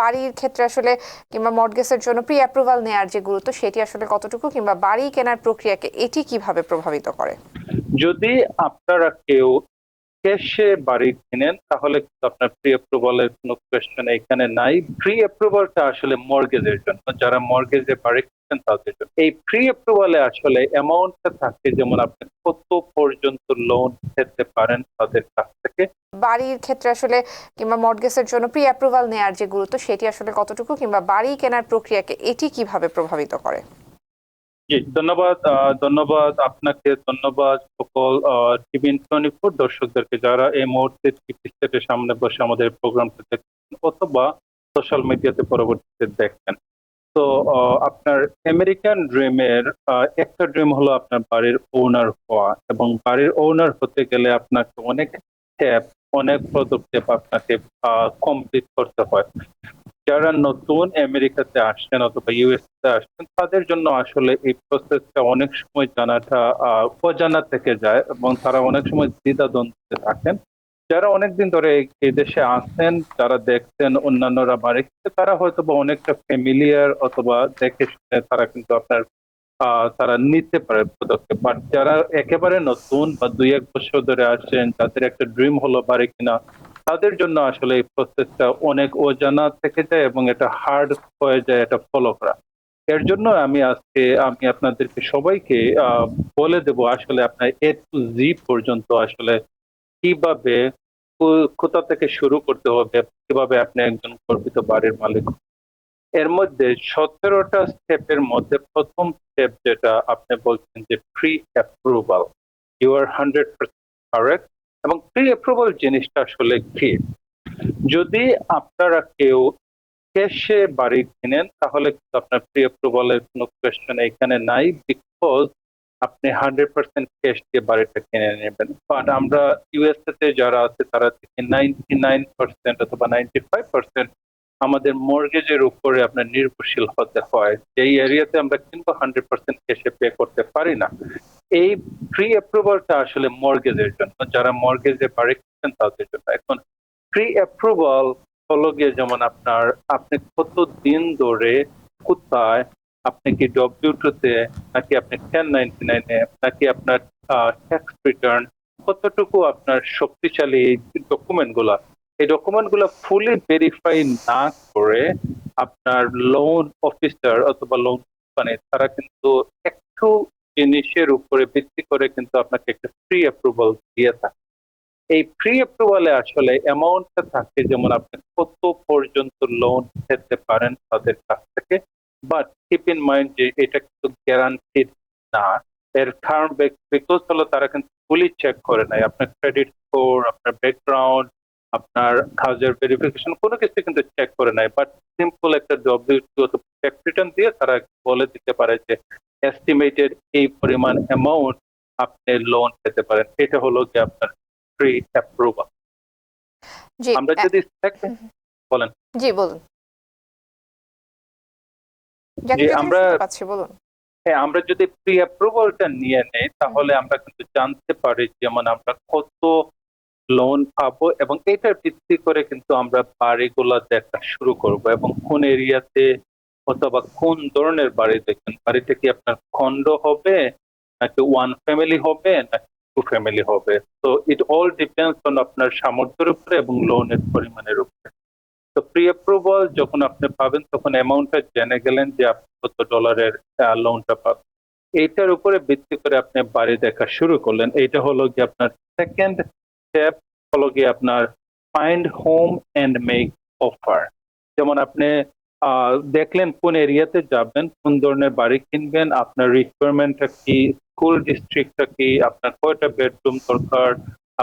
বাড়ির ক্ষেত্রে আসলে কিংবা মর্গেজের জন্য প্রি অ্যাপ্রুভাল নেওয়ার যে গুরুত্ব, সেটি আসলে কতটুকু কিংবা বাড়ি কেনার প্রক্রিয়াকে এটি কীভাবে প্রভাবিত করে? যদি আপনারা কেউ ক্যাশে বাড়ি কিনেন, তাহলে কিন্তু আপনার প্রি অ্যাপ্রুভালের কোনো কোয়েশ্চেন এখানে নাই। প্রি অ্যাপ্রুভালটা আসলে মর্গেজের জন্য। যারা মর্গেজে বাড়ি কিনছেন তাদের জন্য। এই প্রি অ্যাপ্রুভালে আসলে অ্যামাউন্টটা থাকে, যেমন আপনি কত পর্যন্ত লোন পেতে পারেন, তাদের কাছ বাড়ির ক্ষেত্রে আসলে কিংবা মর্গেজের জন্য প্রি অ্যাপ্রুভাল নেওয়ার যে গুরুত্ব, সেটি আসলে কতটুকু কিংবা বাড়ি কেনার প্রক্রিয়াকে এটি কীভাবে প্রভাবিত করে? জি, ধন্যবাদ ধন্যবাদ আপনাকে, ধন্যবাদ সকল দর্শকদেরকে যারা এই মুহূর্তে সামনে বসে আমাদের প্রোগ্রামটা দেখছেন অথবা সোশ্যাল মিডিয়াতে পরবর্তীতে দেখছেন। তো আপনার আমেরিকান ড্রিমের একটা ড্রিম হলো আপনার বাড়ির ওনার হওয়া এবং বাড়ির ওনার হতে গেলে আপনাকে অনেক স্টেপ অনেক পদক্ষেপ আপনাকে কমপ্লিট করতে হয়। যারা নতুন আমেরিকাতে আসছেন অথবা ইউএসএ আসছেন, তাদের জন্য আসলে এই প্রসেসটা অনেক সময় জানাটা অজানা থেকে যায় এবং তারা অনেক সময় দ্বিধাদ্বন্দ্বে থাকেন। যারা অনেকদিন ধরে এই- দেশে আসেন যারা দেখছেন অন্যান্যরা বাড়ি তারা হয়তো বা অনেকটা ফ্যামিলিয়ার অথবা দেখে শুনে তারা কিন্তু আপনার তারা নিতে পারে পদক্ষেপ। বাট যারা একেবারে নতুন বা দুই এক বছর ধরে আসছেন যাদের একটা ড্রিম হলো পারে কিনা, তাদের জন্য আসলে এই প্রসেসটা অনেক অজানা থেকে যায় এবং এটা হার্ড হয়ে যায়, এটা ফলো করা। এর জন্য আমি আজকে, আমি আপনাদেরকে সবাইকে বলে দেব আসলে আপনার এ টু জি পর্যন্ত আসলে কীভাবে কোথা থেকে শুরু করতে হবে, কীভাবে আপনি একজন গর্বিত বাড়ির মালিক এর মধ্যে সতেরোটা স্টেপের মধ্যে প্রথম স্টেপ যেটা আপনি বলছেন যে pre approval you are hundred percent correct এবং প্রি অ্যাপ্রুভাল জিনিসটা আসলে কি? যদি আপনারা কেউ ক্যাশে বাড়ি কিনেন, তাহলে কিন্তু আপনার প্রি অ্যাপ্রুভালের কোনো কোয়েশ্চেন এখানে নাই বিকজ আপনি হান্ড্রেড পার্সেন্ট ক্যাশ দিয়ে বাড়িটা কিনে নেবেন। বাট আমরা ইউএসএ তে যারা আছে, তারা থেকে নাইনটি নাইন পার্সেন্ট অথবা নাইনটি ফাইভ পার্সেন্ট আমাদের মর্গেজের উপরে আপনার নির্ভরশীল হতে হয়। যেই এরিয়াতে আমরা কিন্তু হান্ড্রেড পার্সেন্ট ক্যাশে পে করতে পারি না। এই প্রি অ্যাপ্রুভালটা আসলে মর্গেজের জন্য। যারা মর্গেজে বাড়ি কিনছেন তাদের জন্য। এখন প্রি অ্যাপ্রুভাল হলো গিয়ে যেমন আপনার, আপনি কত দিন ধরে কোথায়, আপনি কি ডব্লিউ তে নাকি আপনি টেন নাইনটি নাইনে নাকি আপনার ট্যাক্স রিটার্ন কতটুকু আপনার শক্তিশালী এই ডকুমেন্টগুলা এই ডকুমেন্টগুলো ফুলি ভেরিফাই না করে আপনার লোন অফিসার অথবা লোন কোম্পানি তারা কিন্তু একটু জিনিসের উপরে ভিত্তি করে কিন্তু আপনাকে একটা ফ্রি অ্যাপ্রুভাল দিয়ে থাকে। এই ফ্রি অ্যাপ্রুভালে আসলে অ্যামাউন্টটা থাকে যেমন আপনি কত পর্যন্ত লোন পেতে পারেন তাদের কাছ থেকে বাট কিপ ইন মাইন্ড যে এটা কিন্তু গ্যারান্টি না। এর কারণ বিকজ হলো তারা কিন্তু ফুলি চেক করে নাই আপনার ক্রেডিট স্কোর আপনার ব্যাকগ্রাউন্ড আপনার হাউজের ভেরিফিকেশন কোনো কিছু কিন্তু চেক করে নাই বাট সিম্পল একটা টু ট্যাক্স রিটার্ন দিয়ে তারা বলে দিতে পারে যে এস্টিমেটেড এই পরিমাণ অ্যামাউন্ট আপনি লোন পেতে পারেন। এটা হলো যে আপনার প্রি অ্যাপ্রুভাল আমরা যদি বলেন। জি বলুন। আমরা- বলুন। হ্যাঁ আমরা যদি প্রি অ্যাপ্রুভালটা নিয়ে নেই তাহলে আমরা কিন্তু জানতে পারি যেমন আমরা কত লোন পাবো এবং এটার ভিত্তি করে কিন্তু আমরা বাড়িগুলো দেখা শুরু করব এবং কোন এরিয়াতে অথবা কোন ধরনের বাড়ি দেখবেন? বাড়িটা কি আপনার খন্ড হবে, নাকি ওয়ান ফ্যামিলি হবে, নাকি টু ফ্যামিলি হবে? তো ইট অল ডিপেন্ডস অন আপনার সামর্থ্যের উপরে এবং লোনের পরিমাণের উপরে। তো প্রি অ্যাপ্রুভাল যখন আপনি পাবেন, তখন অ্যামাউন্টটা জেনে গেলেন যে আপনি কত ডলারের লোনটা পাবেন। এইটার উপরে ভিত্তি করে আপনি বাড়ি দেখা শুরু করলেন। এইটা হলো কি আপনার সেকেন্ড স্টেপ হলো কি আপনার find home and make offer যেমন আপনি দেখলেন কোন এরিয়াতে যাবেন, কোন ধরনের বাড়ি কিনবেন, আপনার রিকোয়ারমেন্টটা কি স্কুল ডিস্ট্রিক্টটা কি, আপনার কয়টা বেডরুম দরকার,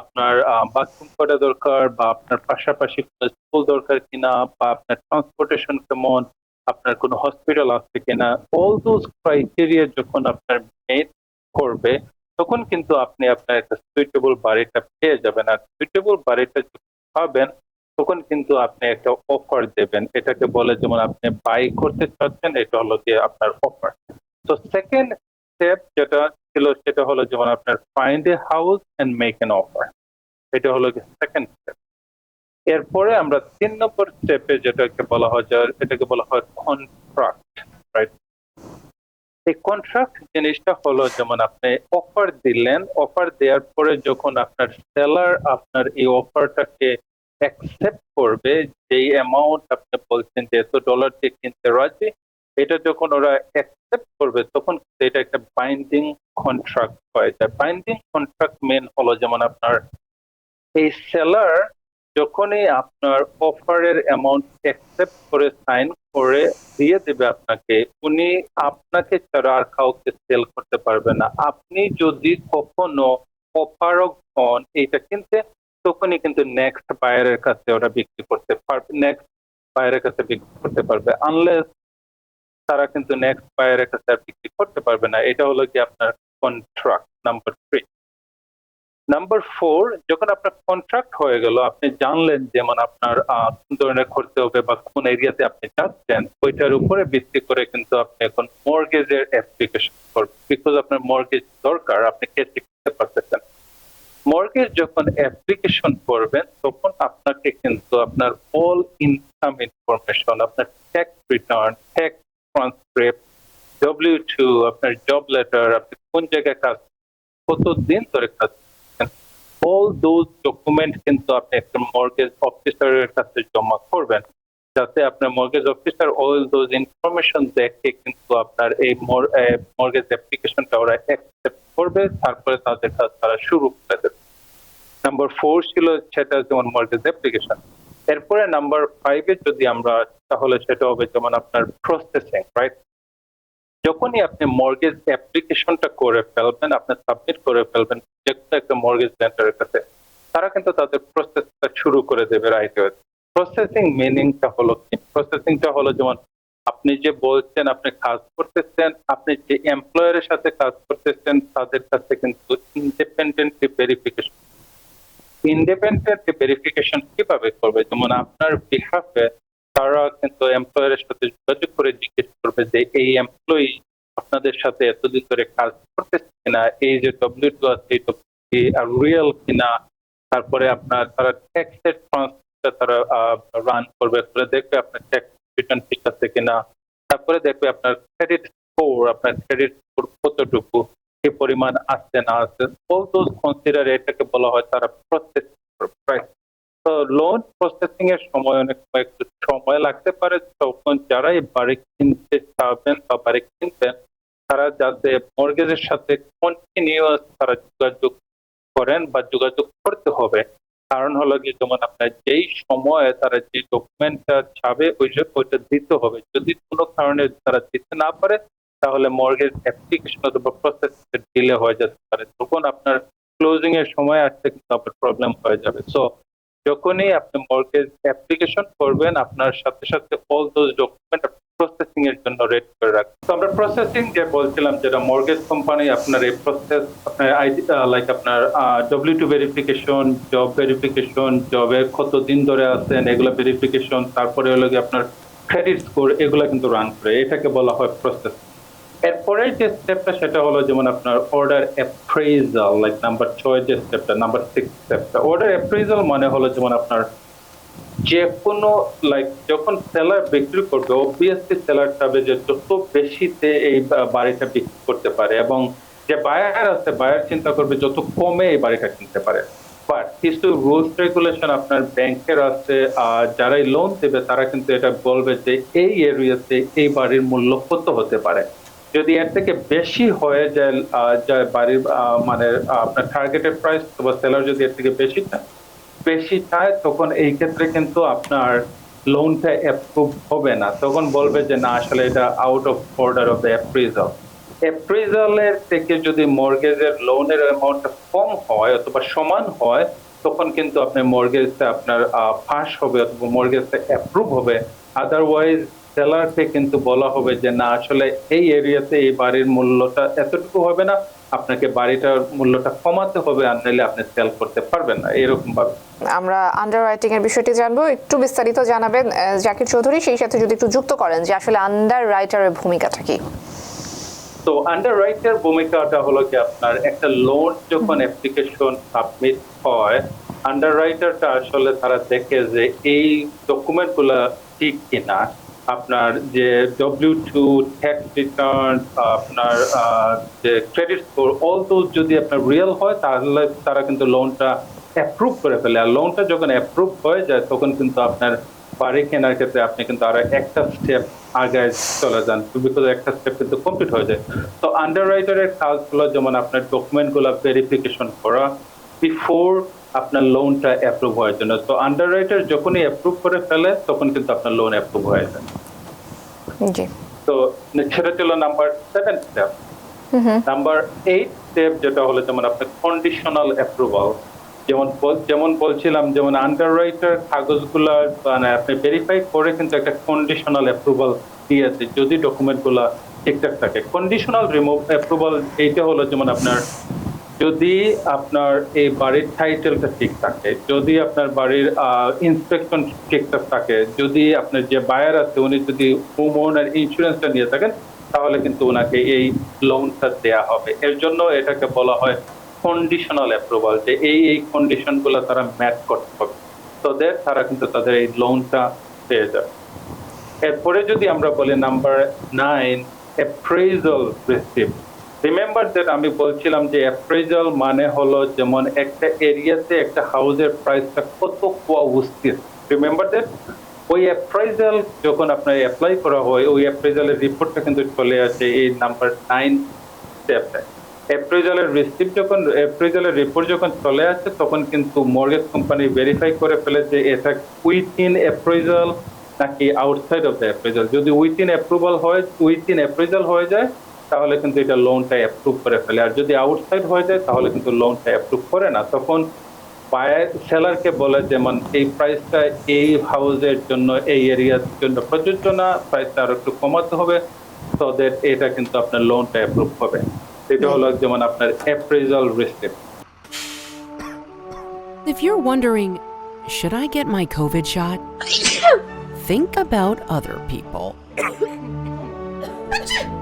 আপনার বাথরুম কয়টা দরকার, বা আপনার পাশাপাশি কোনো স্কুল দরকার কিনা, বা আপনার ট্রান্সপোর্টেশন কেমন, আপনার কোনো হসপিটাল আছে কিনা অল দোজ ক্রাইটেরিয়া যখন আপনার মেট করবে তখন কিন্তু আপনি আপনার একটা সুইটেবল বাড়িটা পেয়ে যাবেন। আর সুইটেবল বাড়িটা পাবেন, তখন কিন্তু আপনি একটা অফার দেবেন। এটাকে বলে যেমন আপনি বাই করতে চাচ্ছেন, এটা হলো গিয়ে আপনার অফার তো সেকেন্ড স্টেপ যেটা ছিল, সেটা হলো যেমন আপনার find a house and make an offer এটা হলো সেকেন্ড স্টেপ এরপরে আমরা তিন নম্বর স্টেপে যেটাকে বলা হয় এটাকে বলা হয় কন্ট্রাক্ট এই কন্ট্রাক্ট জিনিসটা হলো যেমন আপনি অফার দিলেন অফার দেওয়ার পরে যখন আপনার সেলার আপনার এই অফারটাকে অ্যাকসেপ্ট করবে, যেই অ্যামাউন্ট আপনি বলছেন যে এত ডলার দিয়ে কিনতে রাজি, এটা যখন ওরা অ্যাকসেপ্ট করবে, তখন এটা একটা বাইন্ডিং কন্ট্রাক্ট হয়ে। যায় বাইন্ডিং কন্ট্রাক্ট মেন হলো যেমন আপনার এই সেলার যখনই আপনার অফারের অ্যামাউন্ট অ্যাকসেপ্ট করে সাইন করে দিয়ে দেবে আপনাকে, উনি আপনাকে ছাড়া আর কাউকে সেল করতে পারবে না। আপনি যদি কখনো অপারক হন, এইটা কিনতে, তখনই কিন্তু নেক্সট বায়ারের কাছে ওরা বিক্রি করতে পারবে নেক্সট বায়ারের কাছে বিক্রি করতে পারবে। আনলেস তারা কিন্তু নেক্সট বায়ারের কাছে আর বিক্রি করতে পারবে না। এটা হলো কি আপনার contract number three number four যখন আপনার কন্ট্রাক্ট হয়ে গেল, আপনি জানলেন যেমন আপনার কোন ধরনের করতে হবে বা কোন এরিয়াতে আপনি যাচ্ছেন, ওইটার উপরে ভিত্তি করে কিন্তু আপনি এখন মর্গেজের অ্যাপ্লিকেশন করবেন। বিকজ আপনার মর্গেজ দরকার, আপনি কেসে করতে পারতেছেন। মর্গেজ যখন অ্যাপ্লিকেশন করবেন, তখন আপনাকে কিন্তু আপনার অল ইনকাম ইনফরমেশন আপনার tax return tax transcript W two আপনার জব লেটার আপনি কোন জায়গায় কাজ কতদিন ধরে কাজ অল দোজ ডকুমেন্ট কিন্তু আপনি একটা মর্গেজ অফিসারের কাছে জমা করবেন যাতে আপনার mortgage officer all those information দেখে কিন্তু আপনার এই মর্গেজ অ্যাপ্লিকেশনটা ওরা অ্যাকসেপ্ট করবে তারপরে তাদের কাজ তারা শুরু করে দেবে। নাম্বার ফোর ছিল সেটা যেমন মর্গেজ অ্যাপ্লিকেশন এরপরে নাম্বার ফাইভে যদি আমরা তাহলে সেটা হবে যেমন আপনার প্রসেসিং রাইট যখনই আপনি মর্গেজ অ্যাপ্লিকেশনটা করে ফেলবেন, আপনি সাবমিট করে ফেলবেন, যে কোনো একটা মর্গেজ লেন্ডারের কাছে, তারা কিন্তু তাদের প্রসেসটা শুরু করে দেবে রাইট প্রসেসিং মিনিংটা হলো কি? প্রসেসিংটা হলো যেমন আপনি যে বলছেন আপনি কাজ করতেছেন, আপনি যে এমপ্লয়ারের সাথে কাজ করতেছেন, তাদের কাছে কিন্তু ইন্ডিপেন্ডেন্টলি ভেরিফিকেশন ইন্ডিপেন্ডেন্ট ভেরিফিকেশন কীভাবে করবে? যেমন আপনার বিহাফে তারা কিন্তু এমপ্লয়ারের সাথে যোগাযোগ করে জিজ্ঞেস করবে যে, এই এমপ্লয়ি আপনাদের সাথে এতদিন ধরে কাজ করতেছে কিনা? এই যে ডব্লিউ টু আছে আর রিয়েল কিনা? তারপরে আপনার, তারা ট্যাক্সের ট্রান্সফারটা তারা রান করবে। করে দেখবে আপনার ট্যাক্স রিটার্ন ঠিক আছে কিনা। তারপরে দেখবে আপনার ক্রেডিট স্কোর আপনার ক্রেডিট স্কোর কতটুকু, কি পরিমাণ আসছে না আসছে অল দোজ কনসিডার এটাকে বলা হয় তারা প্রসেস তো লোন প্রসেসিং এর সময় অনেক সময় একটু সময় লাগতে পারে। তখন যারা এই বাড়ি কিনতে চাবেন বা বাড়ি কিনতেন তারা যাতে মর্গেজের সাথে কন্টিনিউয়াস তারা যোগাযোগ করেন বা যোগাযোগ করতে হবে। কারণ হলো কি, যেমন আপনার যেই সময়ে তারা যে ডকুমেন্টটা চাবে, ওই ওইটা দিতে হবে। যদি কোনো কারণে তারা দিতে না পারে, তাহলে মর্গেজ অ্যাপ্লিকেশন অথবা প্রসেস ডিলে হয়ে যেতে পারে। তখন আপনার ক্লোজিং এর সময় আসতে কিন্তু আপনার প্রবলেম হয়ে যাবে। সো যখনই আপনি মর্গেজ অ্যাপ্লিকেশন করবেন, আপনার সাথে সাথে অল দোজ ডকুমেন্ট প্রসেসিং এর জন্য রেড করে রাখবেন। তো আমরা প্রসেসিং যে বলছিলাম, যেটা মর্গেজ কোম্পানি আপনার এই প্রসেস আপনার আইডি লাইক আপনার W two verification job verification জবে কতদিন ধরে আছেন, এগুলো ভেরিফিকেশন তারপরে হলো আপনার ক্রেডিট স্কোর এগুলো কিন্তু রান করে। এটাকে বলা হয় প্রসেস এরপরে যে স্টেপটা সেটা হলো যেমন আপনার অর্ডার অ্যাপ্রেজাল লাইক নাম্বার ছয় যে স্টেপটা নাম্বার সিক্স স্টেপটা অর্ডার অ্যাপ্রেজাল মানে হলো যেমন আপনার যে কোনো লাইক যখন সেলার বিক্রি করবে অবভিয়াসলি সেলার চাবে যে যত বেশিতে এই বাড়িটা বিক্রি করতে পারে এবং যে বায়ার আছে বায়ার চিন্তা করবে যত কমে এই বাড়িটা কিনতে পারে। বাট কিছু রুলস রেগুলেশন আপনার ব্যাংকের আছে, আর যারাই লোন দেবে, তারা কিন্তু এটা বলবে যে এই এরিয়াতে এই বাড়ির মূল্য কত হতে পারে। যদি এর থেকে বেশি হয়ে যায় বাড়ির মানে আপনার টার্গেটেড প্রাইস বা সেলার যদি এর থেকে বেশি বেশি চায়, তখন এই ক্ষেত্রে কিন্তু আপনার লোনটা অ্যাপ্রুভ হবে না। তখন বলবে যে, না, আসলে এটা out of order of the appraisal অ্যাপ্রিজালের থেকে যদি মর্গেজের লোনের অ্যামাউন্টটা কম হয় অথবা সমান হয়, তখন কিন্তু আপনার মর্গেজটা আপনার পাস হবে অথবা মর্গেজটা অ্যাপ্রুভ হবে। আদারওয়াইজ সেলারকে কিন্তু বলা হবে যে না আসলে এই এরিয়াতে এই বাড়ির মূল্যটা এতটুকু হবে না। আপনাকে বাড়িটার মূল্যটা কমাতে হবে আর নাহলে আপনি সেল করতে পারবেন না। এরকম ভাবে আমরা আন্ডার রাইটিং এর বিষয়টি জানব। একটু বিস্তারিত জানাবেন জাকির চৌধুরী। সেই সাথে যদি একটু যুক্ত করেন যে আসলে আন্ডার রাইটারের ভূমিকাটা কি? তো আন্ডার রাইটার ভূমিকাটা হলো কি আপনার একটা লোন যখন অ্যাপ্লিকেশন সাবমিট হয় আন্ডার রাইটারটা আসলে তারা দেখে যে এই ডকুমেন্টগুলো ঠিক কিনা। আপনার যে ডব্লিউ টু ট্যাক্স রিটার্ন আপনার যে ক্রেডিট স্কোর অল যদি আপনার রিয়েল হয়, তাহলে তারা কিন্তু লোনটা অ্যাপ্রুভ করে ফেলে। আর লোনটা যখন অ্যাপ্রুভ হয়ে যায়, তখন কিন্তু আপনার বাড়ি কেনার ক্ষেত্রে আপনি কিন্তু আরও একটা স্টেপ আগে চলে যান। বিকজ একটা স্টেপ কিন্তু কমপ্লিট হয়ে যায়। তো আন্ডার রাইটারের কাজগুলো, যেমন আপনার ডকুমেন্টগুলো ভেরিফিকেশন করা বিফোর আপনার লোনটা অ্যাপ্রুভ হওয়ার জন্য। তো আন্ডার রাইটার যখনই অ্যাপ্রুভ করে ফেলে তখন কিন্তু আপনার লোন অ্যাপ্রুভ হয়ে যায়। জি। তো সেটা ছিল number seven step number eight step যেটা হলো যেমন আপনার কন্ডিশনাল অ্যাপ্রুভাল যেমন যেমন বলছিলাম যেমন আন্ডার রাইটার কাগজগুলো মানে আপনি ভেরিফাই করে কিন্তু একটা কন্ডিশনাল অ্যাপ্রুভাল দিয়েছে যদি ডকুমেন্টগুলো ঠিকঠাক থাকে। কন্ডিশনাল রিমুভ অ্যাপ্রুভাল এইটা হলো যেমন আপনার যদি আপনার এই বাড়ির টাইটেলটা ঠিক থাকে, যদি আপনার বাড়ির ইন্সপেকশন ঠিকঠাক থাকে, যদি আপনার যে বায়ার আছে উনি যদি হোম ওনার ইন্স্যুরেন্সটা নিয়ে থাকেন, তাহলে কিন্তু ওনাকে এই লোনটা দেয়া হবে। এর জন্য এটাকে বলা হয় কন্ডিশনাল অ্যাপ্রুভাল যে এই এই কন্ডিশনগুলো তারা ম্যাচ করতে হবে। তাদের তারা কিন্তু তাদের এই লোনটা পেয়ে যাবে। এরপরে যদি আমরা বলি number nine appraisal receipt remember that আমি বলছিলাম যে অ্যাপ্রেজাল মানে হলো যেমন একটা এরিয়াতে একটা হাউসের প্রাইসটা কত কুয়া উপস্থিত রিমেম্বার দ্যাট ওই অ্যাপ্রাইজাল যখন আপনার অ্যাপ্লাই করা হয়, ওই অ্যাপ্রাইজালের রিপোর্টটা কিন্তু চলে আসে এই নাম্বার নাইন স্টেপে অ্যাপ্রেজালের রিসিপ্ট যখন অ্যাপ্রেজালের রিপোর্ট যখন চলে আসে, তখন কিন্তু মর্গেজ কোম্পানি ভেরিফাই করে ফেলে যে এটা উইথিন অ্যাপ্রেজাল নাকি আউটসাইড অফ দ্য অ্যাপ্রেজাল যদি উইথিন অ্যাপ্রুভাল হয় উইথিন অ্যাপ্রেজাল হয়ে যায় তাহলে কিন্তু এটা লোনটা অ্যাপ্রুভ করে ফেলে। আর যদি আউটসাইড হয়ে যায় তাহলে কিন্তু লোনটা অ্যাপ্রুভ করে না। তখন বায়ার সেলারকে বলে যেমন এই প্রাইসটা এই হাউসের জন্য এই এরিয়ার জন্য প্রযোজ্য না। প্রাইসটা আরও একটু কমাতে হবে। তো দ্যাট এটা কিন্তু আপনার লোনটা অ্যাপ্রুভ হবে। এটা হলো যেমন আপনার appraisal receipt If you're wondering, should I get my COVID shot? Think about other people.